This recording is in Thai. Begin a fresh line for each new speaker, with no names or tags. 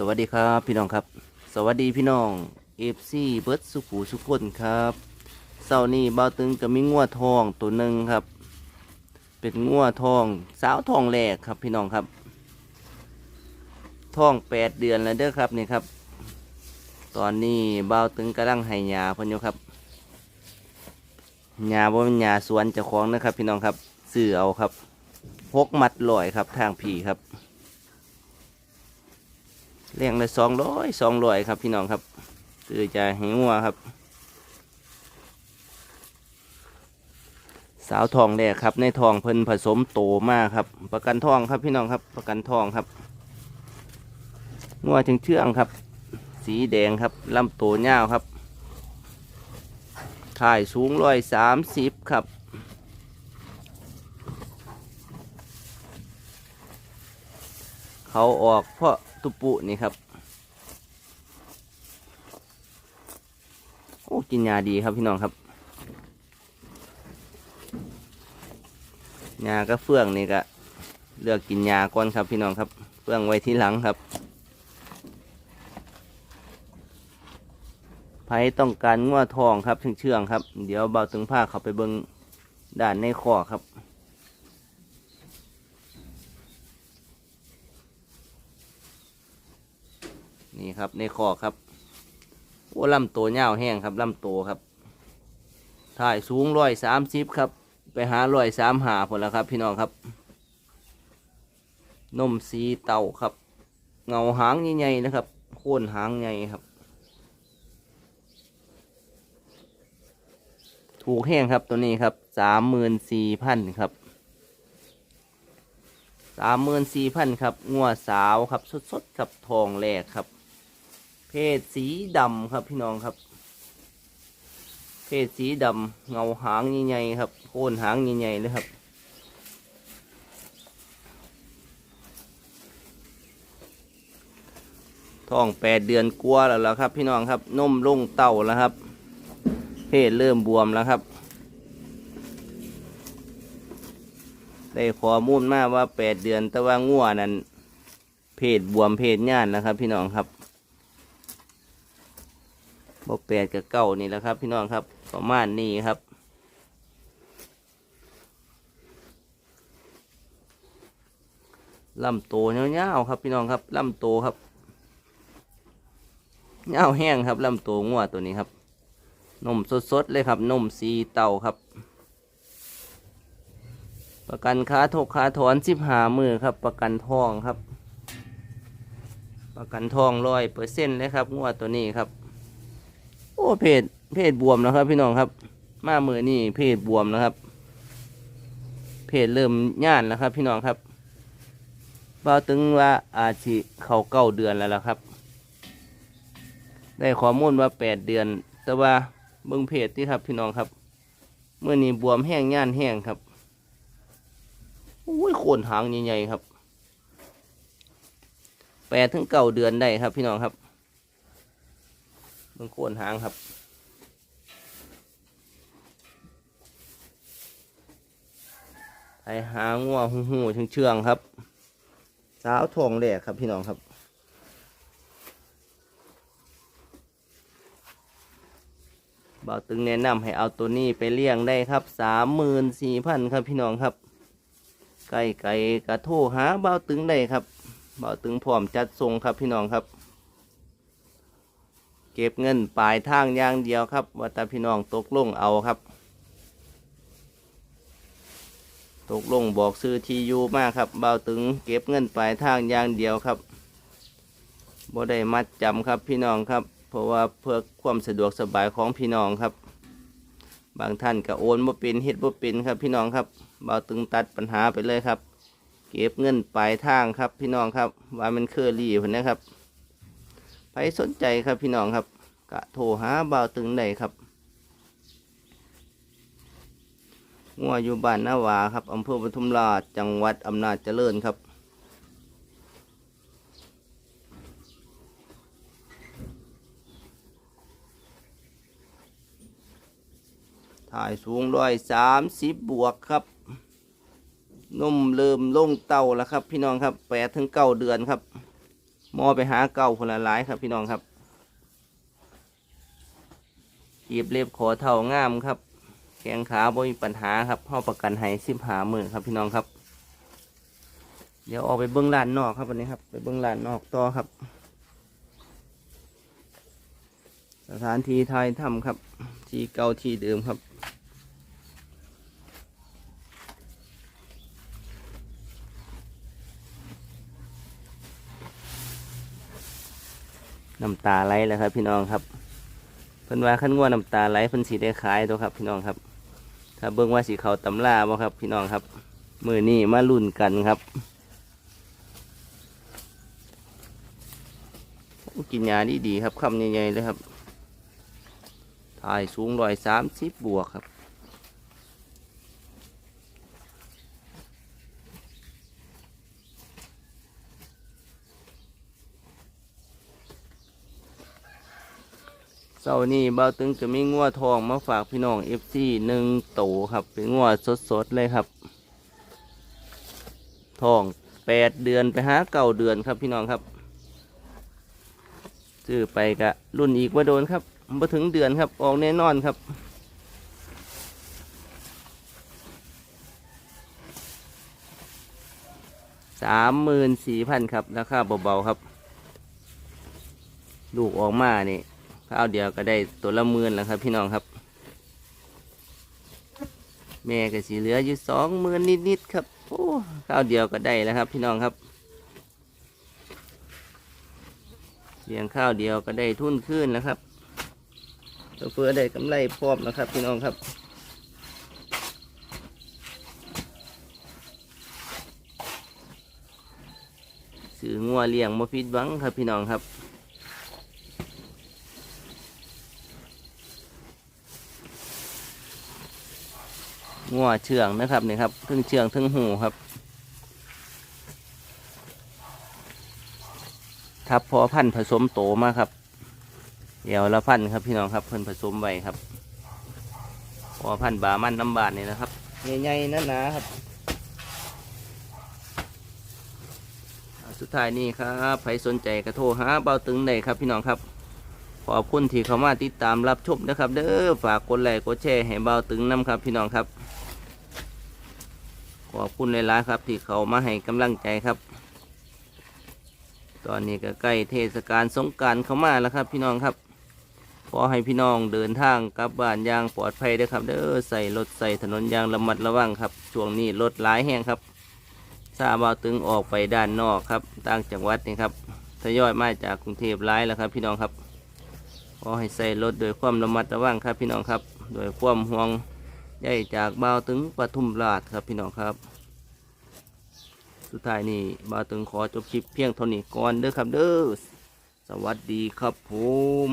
สวัสดีครับพี่น้องครับ สวัสดีพี่น้องเอฟซีเบิร์ดสุขูสุขคนครับเสาร์นี้บ่าวตึงก็มีงัวทองตัวหนึ่งครับ เป็นงัวทองสาวทองแรกครับพี่น้องครับทองแปดเดือนแล้วเด้อครับนี่ครับ ตอนนี้บ่าวตึงกำลังให้ยาพิ่นอยู่ครับยาบ่เป็นยาสวนเจ้าของนะครับ พี่น้องครับซื้อเอาครับพกมัดลอยครับทางผีครับ เลี้ยงเลยสองร้อยสองร้อยครับพี่น้องครับคือจะให้งัวครับ สาวทองแรกครับ ในทองเพิ่นผสมโตมากครับ ประกันทองครับพี่น้องครับ ประกันทองครับงัวถึงเชื่องครับ สีแดงครับลำโตเงาวครับถ่ายสูงร้อยสามสิบครับเขาออกเพราะ ตุปุนี่ครับ โอ้กินยาดีครับพี่น้องครับยาก็เฟื่องนี่ก็เลือกกินยาก่อนครับพี่น้องครับ เฟื่องไว้ที่หลังครับไผต้องการง้วทองครับเชื่องๆครับ เดี๋ยวเบาตึงผ้าเขาไปเบิงด้านในคอครับ นี่ครับในคอครับโอ้ลำตัวเงาแห้งครับลำตัวครับถ่ายสูงร้อยสามสิบครับ ไปหาร้อยสามหาผลแล้วครับ พี่น้องครับ นมสีเต่าครับ เงาหางใหญ่ๆนะครับ โค่นหางใหญ่ครับ ถูกแห้งครับตัวนี้ครับสามหมื่นสี่พันครับสามหมื่นสี่พันครับงัวสาวครับสดๆครับทองแรกครับ เพศสีดำครับพี่น้องครับ เพศสีดำเงาหางใหญ่ๆครับโคนหางใหญ่ๆเลยครับท้องแปดเดือนกลัวแล้วล่ะครับ พี่น้องครับนมลงเต่าแล้วครับ เพศเริ่มบวมแล้วครับ ได้ขอมูลมาว่าแปดเดือนแต่ว่างัวนั้นเพศบวมเพศย่านนะครับ พี่น้องครับ บกแปดกับเก้านี่แหละครับ พี่น้องครับประมาณนี้ครับลำโตเงาวๆครับ พี่น้องครับลำโตครับเงาวแห้งครับลำโตงัวตัวนี้ครับนมสดๆเลยครับนมสีเต่าครับ ประกันค้าทกค้าถอนสิบหามือครับ ประกันทองครับ ประกันทองร้อยเปอร์เซ็นต์เลยครับงัวตัวนี้ครับ โอ้เพศเพศบวมนะครับ พี่น้องครับ มามือนี่เพศบวมนะครับ เพศเริ่มย่านแล้วครับ พี่น้องครับเบาตึงว่าอาชีเขาเก้าเดือนแล้วล่ะครับ ได้ข้อมูลว่าแปดเดือน แต่ว่าเบิ่งเพศที่ครับ พี่น้องครับเมื่อนี้บวมแห้งย่านแห้งครับโอ้ยโคนหางใหญ่ๆครับแปดถึงเก้าเดือนได้ครับ พี่น้องครับ มันโคนหางครับ ไอหางงัวหูหูเชื่องเชืองๆครับ สาวทองแหลกครับพี่น้องครับบ่าวตึงแนะนำให้เอาตัวนี้ไปเลี้ยงได้ครับสามหมื่นสี่พันครับพี่น้องครับ ไก่ไก่กระโทหาบ่าวตึงได้ครับบ่าวตึงพร้อมจัดทรงครับพี่น้องครับ เก็บเงินปลายทางอย่างเดียวครับว่าแต่พี่น้องตกลงเอาครับ ตกลงบอกซื้อทียูมากครับเบาตึงเก็บเงินปลายทางอย่างเดียวครับบ่ได้มัดจำครับพี่น้องครับ เพราะว่าเพื่อความสะดวกสบายของพี่น้องครับ บางท่านก็โอนบ่เป็นเฮ็ดบ่เป็นครับพี่น้องครับเบาตึงตัดปัญหาไปเลยครับ เก็บเงินปลายทางครับพี่น้องครับ ว่ามันเคอรี่พุ่นนะครับ รสนใจครับพี่น้องครับกะโทรหาบ่าวตึงได้ครับงัวอยู่บ้านนาวาครับอำเภอปทุมราชจังหวัดอำนาจเจริญครับถ่ายสูงร้อยสามสิบบวกครับนมเริ่มลงเต่าแล้วครับ พี่น้องครับแปดถึงเก้าเดือนครับ มอไปหาเก่าคนละหลายครับพี่น้องครับกีบเล็บขอเท่างามครับ แขงขาบ่มีปัญหาครับเฮาประกันให้สิบหาหมื่นครับพี่น้องครับ เดี๋ยวออกไปเบิ้องลานนอกครับวันนี้ครับ ไปเบิ้องลานนอกต่อครับ สถานที่ไทยถ้ำครับ ที่เก่าที่เดิมครับ น้ำตาไหลแล้วครับ พี่น้องครับเพิ่นว่าขั้นงัวน้ำตาไหลเพิ่นสีได้ขายตัวครับ พี่น้องครับ ถ้าเบิ่งว่าสีเขาตำลาบ่ครับ พี่น้องครับมือนี่มาลุ่นกันครับกินยาดีดีๆครับคำใหญ่ๆเลยครับถ่ายสูงร้อยสามสิบบวกครับ เสาร์นี้เบาตึงจะมีงัวทองมาฝากพี่น้องเอฟซีหนึ่งโตครับ เป็นงัวสดๆเลยครับ ทองแปดเดือนไปหาเก้าเดือนครับพี่น้องครับซื้อไปกะรุ่นอีกว่าโดนครับมาถึงเดือนครับออกแน่นอนครับสามหมื่นสี่พันครับราคาเบาๆครับ ลูกออกมานี่ ข้าวเดียวก็ได้ตัวละหมื่นแล้วครับ พี่น้องครับ แม่ก็สีเหลืออยู่สองหมื่นนิดๆครับโอ้ข้าวเดียวก็ได้แล้วครับ พี่น้องครับเลี้ยงข้าวเดียวก็ได้ทุนขึ้นแล้วครับตัวเฟือได้กำไรพร้อมแล้วครับ พี่น้องครับสื่องัวเลี้ยงมาพิดหวังครับพี่น้องครับ งัวเชืองนะครับนี่ครับทึ่งเชืองทึ่งหูครับ ทับพอพันผสมโตมาครับเดี๋ยวละพันครับพี่น้องครับเพิ่นผสมไว้ครับ พอพันบามันน้ำบานนี่นะครับใหญ่ๆหนาๆครับสุดท้ายนี่ครับใครสนใจกระโทรหาเบาตึงได้ครับพี่น้องครับขอบคุณที่เข้ามาติดตามรับชมนะครับ เด้อฝากกดไลค์กดแชร์ให้เบาตึงน้ำครับพี่น้องครับ ขอบคุณหลายๆครับ ที่เขามาให้กำลังใจครับ ตอนนี้ก็ใกล้เทศกาลสงการเข้ามาแล้วครับ พี่น้องครับ ขอให้พี่น้องเดินทางกลับบ้านอย่างปลอดภัยด้อครับเด้อใส่รถใส่ถนนอย่างระมัดระวังครับ ช่วงนี้รถหลายแห้งครับซาบาวตึงออกไปด้านนอกครับต่างจังหวัดนี่ครับทยอยมาจากกรุงเทพหลายแล้วครับพี่น้องครับขอให้ใส่รถโดยความระมัดระวังครับพี่น้องครับ โดยความห่วง ใยจากบ่าวตึงปทุมราชครับพี่น้องครับ สุดท้ายนี่บ่าวตึงขอจบคลิปเพียงเท่านี้ก่อนเด้อครับเด้อสวัสดีครับผม